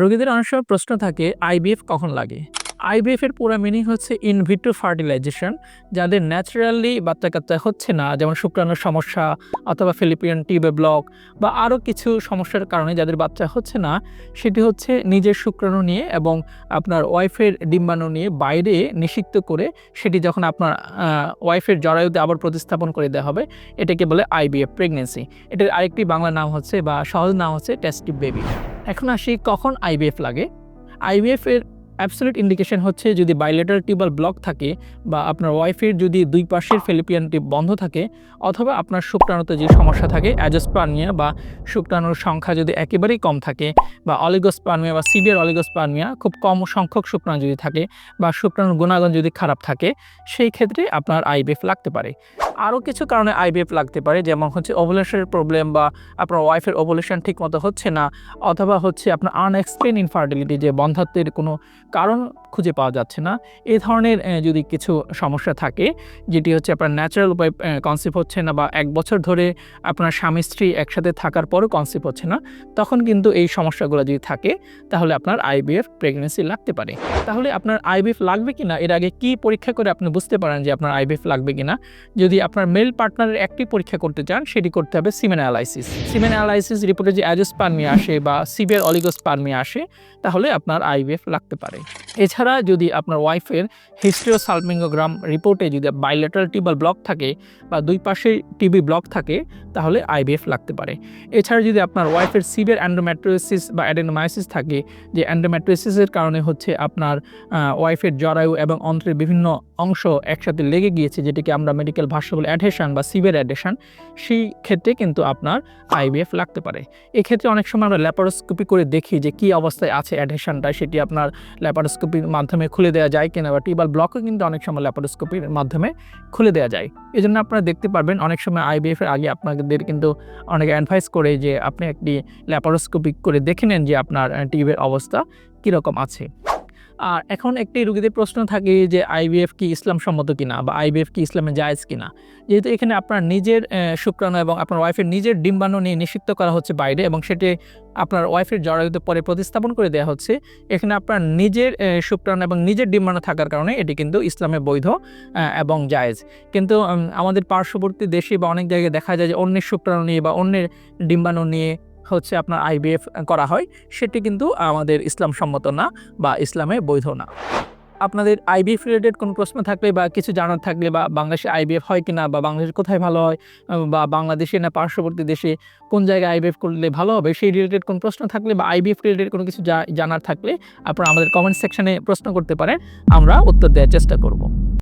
রোগীদের অনেক সময় প্রশ্ন থাকে আইবিএফ কখন লাগে? আইবিএফ এর পুরো মিনিং হচ্ছে ইনভিট্রো ফার্টিলাইজেশন যাদের ন্যাচারালি বাচ্চা কাচ্চা হচ্ছে না, যেমন শুক্রাণুর সমস্যা অথবা ফিলিপিয়ান টিবে ব্লক বা আরও কিছু সমস্যার কারণে যাদের বাচ্চা হচ্ছে না, সেটি হচ্ছে নিজের শুক্রাণু নিয়ে এবং আপনার ওয়াইফের ডিম্বাণু নিয়ে বাইরে নিষিক্ত করে সেটি যখন আপনার ওয়াইফের জরায়ুতে আবার প্রতিস্থাপন করে দেওয়া হবে, এটাকে বলে আইবিএফ প্রেগনেন্সি এটার আরেকটি বাংলা নাম হচ্ছে বা সহজ নাম হচ্ছে টেস্টিভ বেবি এখন আসি কখন আইবিএফ লাগে। আইবিএফ এর অ্যাবসলিউট ইন্ডিকেশন হচ্ছে যদি বাইলেটার টিউবাল ব্লক থাকে বা আপনার ওয়াইফের যদি দুই পাশের ফেলিপিয়ান টিউব বন্ধ থাকে অথবা আপনার শুক্রাণুতে যে সমস্যা থাকে, অ্যাজোস্পার্মিয়া বা শুক্রাণুর সংখ্যা যদি একেবারেই কম থাকে বা অলিগোস্পার্মিয়া বা সিভিয়ার অলিগোস্পার্মিয়া খুব কম সংখ্যক শুক্রাণু যদি থাকে বা শুক্রাণুর গুণাগুণ যদি খারাপ থাকে, সেই ক্ষেত্রে আপনার আইবিএফ লাগতে পারে। আরও কিছু কারণে আইবিএফ লাগতে পারে, যেমন হচ্ছে ওভুলেশনের প্রবলেম বা আপনার ওয়াইফের ওভুলেশন ঠিক মতো হচ্ছে না, অথবা হচ্ছে আপনার আনএক্সপ্লেন ইনফার্টিলিটি যে বন্ধাত্বের কোনো কারণ খুঁজে পাওয়া যাচ্ছে না। এ ধরনের যদি কিছু সমস্যা থাকে, যেটি হচ্ছে আপনার ন্যাচারাল উপায় কনসেপ্ট হচ্ছে না বা এক বছর ধরে আপনার স্বামী স্ত্রী একসাথে থাকার পরও কনসেপ্ট হচ্ছে না, তখন কিন্তু এই সমস্যাগুলো যদি থাকে, তাহলে আপনার আইবিএফ প্রেগনেন্সি লাগতে পারে। তাহলে আপনার আইবিএফ লাগবে কিনা, এর আগে কি পরীক্ষা করে আপনি বুঝতে পারেন যে আপনার আইবিএফ লাগবে কিনা? যদি আপনার মেল পার্টনারের একটি পরীক্ষা করতে চান, সেটি করতে হবে সিমেন অ্যালাইসিস। সিমেন অ্যালাইসিস রিপোর্টে যে অ্যাজোস্পার্মিয়া আসে বা সিভিয়ার অলিগোস্পার্মিয়া আসে, তাহলে আপনার আইভিএফ লাগতে পারে। এছাড়া যদি আপনার ওয়াইফের হিস্ট্রিওসালমিঙ্গোগ্রাম রিপোর্টে যদি বাইলেটারাল টিউবাল ব্লক থাকে বা দুই পাশে টিবি ব্লক থাকে, তাহলে আইভিএফ লাগতে পারে। এছাড়া যদি আপনার ওয়াইফের সিভিয়ার অ্যান্ডোম্যাট্রোসিস বা অ্যাডেনোমাইসিস থাকে, যে অ্যান্ডোম্যাট্রোসিসের কারণে হচ্ছে আপনার ওয়াইফের জরায়ু এবং অন্ত্রের বিভিন্ন অংশ একসাথে লেগে গিয়েছে, যেটিকে আমরা মেডিকেল ভাষ্য বলে অ্যাডহেশন বা সিভিয়ার অ্যাডহেশন সেই ক্ষেত্রে কিন্তু আপনার আইবিএফ লাগতে পারে। এক্ষেত্রে অনেক সময় আমরা ল্যাপারোস্কোপি করে দেখি যে কী অবস্থায় আছে অ্যাডহেশনটা সেটি আপনার ল্যাপারোস্কোপির মাধ্যমে খুলে দেওয়া যায় কিনা বা টিউবাল ব্লকও কিন্তু অনেক সময় ল্যাপারোস্কোপির মাধ্যমে খুলে দেওয়া যায়। এই জন্য আপনারা দেখতে পারবেন, অনেক সময় আইবিএফ এর আগে আপনাদের কিন্তু অনেকে অ্যাডভাইস করে যে আপনি একটি ল্যাপারোস্কোপিক করে দেখে নেন যে আপনার টিউবের অবস্থা কীরকম আছে। আর এখন একটি রুগীদের প্রশ্ন থাকে যে আইবিএফ কি ইসলাম সম্মত কিনা বা আইবিএফ কি ইসলামে জায়েজ কিনা? যেহেতু এখানে আপনার নিজের শুক্রাণু এবং আপনার ওয়াইফের নিজের ডিম্বাণু নিয়ে নিষিদ্ধ করা হচ্ছে বাইরে এবং সেটি আপনার ওয়াইফের জরায়ুতে পরে প্রতিস্থাপন করে দেওয়া হচ্ছে। এখানে আপনার নিজের শুক্রাণু এবং নিজের ডিম্বাণু থাকার কারণে এটি কিন্তু ইসলামে বৈধ এবং জায়েজ। কিন্তু আমাদের পার্শ্ববর্তী দেশে বা অনেক জায়গায় দেখা যায় যে অন্যের শুক্রাণু নিয়ে বা অন্যের ডিম্বাণু নিয়ে হচ্ছে আপনার আইবিএফ করা হয়, সেটি কিন্তু আমাদের ইসলাম সম্মত না বা ইসলামে বৈধ না। আপনাদের আইবিএফ রিলেটেড কোনো প্রশ্ন থাকলে বা কিছু জানার থাকলে বা বাংলাদেশে আইবিএফ হয় কি না বা বাংলাদেশে কোথায় ভালো হয়, বা বাংলাদেশে না পার্শ্ববর্তী দেশে কোন জায়গায় আইবিএফ করলে ভালো হবে, সেই রিলেটেড কোনো প্রশ্ন থাকলে বা আইবিএফ রিলেটেড কোনো কিছু জানার থাকলে আপনারা আমাদের কমেন্ট সেকশনে প্রশ্ন করতে পারেন, আমরা উত্তর দেওয়ার চেষ্টা করব।